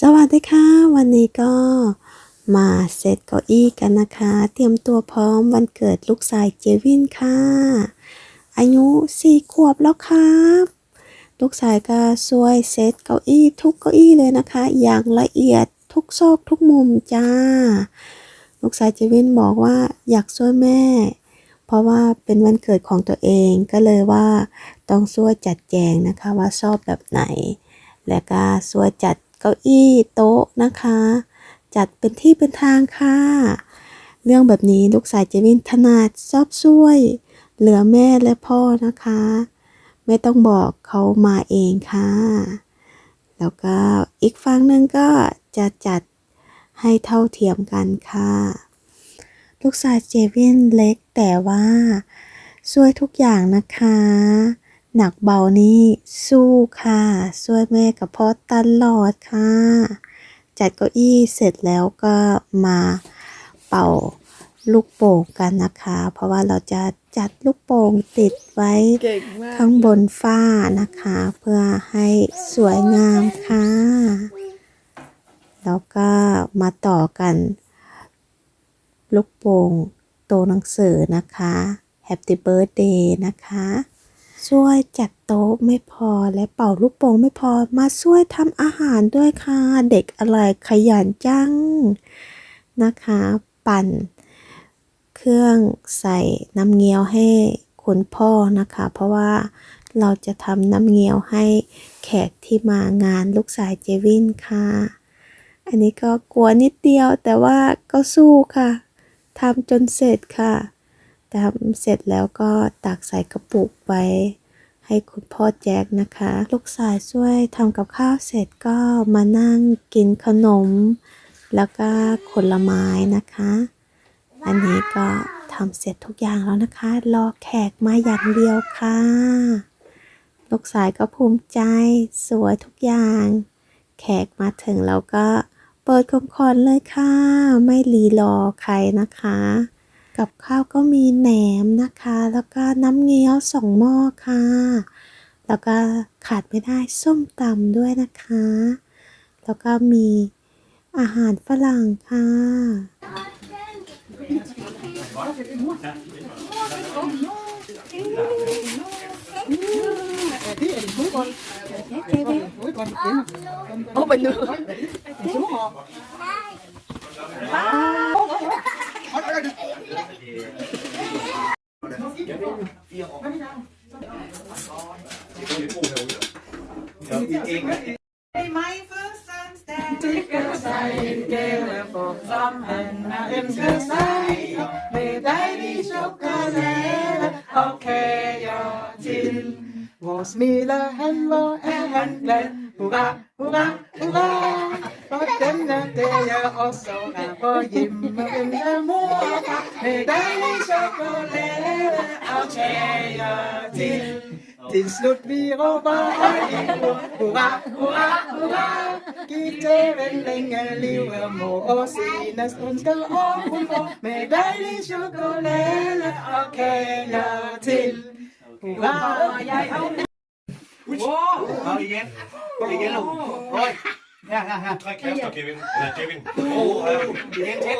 สวัสดีค่ะ วันนี้ก็มาเซตเก้าอี้กันนะคะ เตรียมตัวพร้อมวันเกิดลูกชายเจวินค่ะ อายุสี่ขวบแล้วครับลูกชายก็ช่วยเซตเก้าอี้ทุกเก้าอี้เลยนะคะ อย่างละเอียดทุกซอกทุกมุมจ้า ลูกชายเจวินบอกว่าอยากช่วยแม่ เพราะว่าเป็นวันเกิดของตัวเองก็เลยว่าต้องช่วยจัดแจงนะคะว่าชอบแบบไหน และก็ช่วยจัด ก้าอี้โต๊ะนะคะ จัดเป็นที่เป็นทางค่ะ เรื่องแบบนี้ลูกสายเจวินถนัดชอบช่วย เหลือแม่และพ่อนะคะ ไม่ต้องบอกเขามาเองค่ะ แล้วก็อีกฝั่งหนึ่งก็จะจัดให้เท่าเทียมกันค่ะ ลูกชายเจวินเล็กแต่ว่าช่วยทุกอย่างนะคะ หนักเบานี่สู้ค่ะ ช่วยแม่กับพ่อตลอดค่ะ จัดเก้าอี้เสร็จแล้วก็มาเป่าลูกโป่งกันนะคะ เพราะว่าเราจะจัดลูกโป่งติดไว้เก่งมากข้างบนฝ้านะคะ เพื่อให้สวยงามค่ะ แล้วก็มาต่อกัน ลูกโป่งโตวหนังสือนะคะ Happy Birthday นะคะ ช่วยจัดโต๊ะไม่พอและเป่าลูกโป่งไม่พอมาช่วยทำอาหารด้วยค่ะ เด็กอะไรขยันจังนะคะ ปั่น เครื่องใส่น้ำเงี้ยวให้คุณพ่อนะคะ เพราะว่าเราจะทำน้ำเงี้ยวให้แขกที่มางานลูกสายเจวินค่ะ อันนี้ก็กลัวนิดเดียวแต่ว่าก็สู้ค่ะทำจนเสร็จค่ะ ทำเสร็จแล้วก็ตักใส่กระปุกไว้ให้คุณพ่อแจ็คนะคะ ลูกสายช่วยทำกับข้าวเสร็จก็มานั่งกินขนม แล้วก็ผลไม้นะคะ อันนี้ก็ทำเสร็จทุกอย่างแล้วนะคะ รอแขกมาอย่างเดียวค่ะ ลูกสายก็ภูมิใจสวยทุกอย่าง แขกมาถึงแล้วก็เปิดคอมคอนเลยค่ะ ไม่รีรอใครนะคะ กับข้าวก็มีแหนมนะคะ แล้วก็น้ำเงี้ยวสองหม้อค่ะ แล้วก็ขาดไม่ได้ส้มตำด้วยนะคะ แล้วก็มีอาหารฝรั่งค่ะ Ô, bình thường. Mijn verstand staat ik er zijn, keren voor samen naar hem te zijn. Met hij die chocolade, oké, ja, til. Hvor smiler han, hvor er han glad, hurra, hurra, hurra. kendte jeg også var på hjemmevendte mor med dejlig chokolade aftager til. Til slut vi råber højt hurra, hurra, hurra. Giv tæven længe liv og mor og senest ønsker år hun får med dejlig chokolade og kager til. Hurra, jeg har... Wow, igen. Igen nu. Right. เย็นอีกเย็นลูกโอ้ยย่าย่าย่า Tre kærester, Kevin. Nej, Kevin. โอ้เอออีกเย็นเช็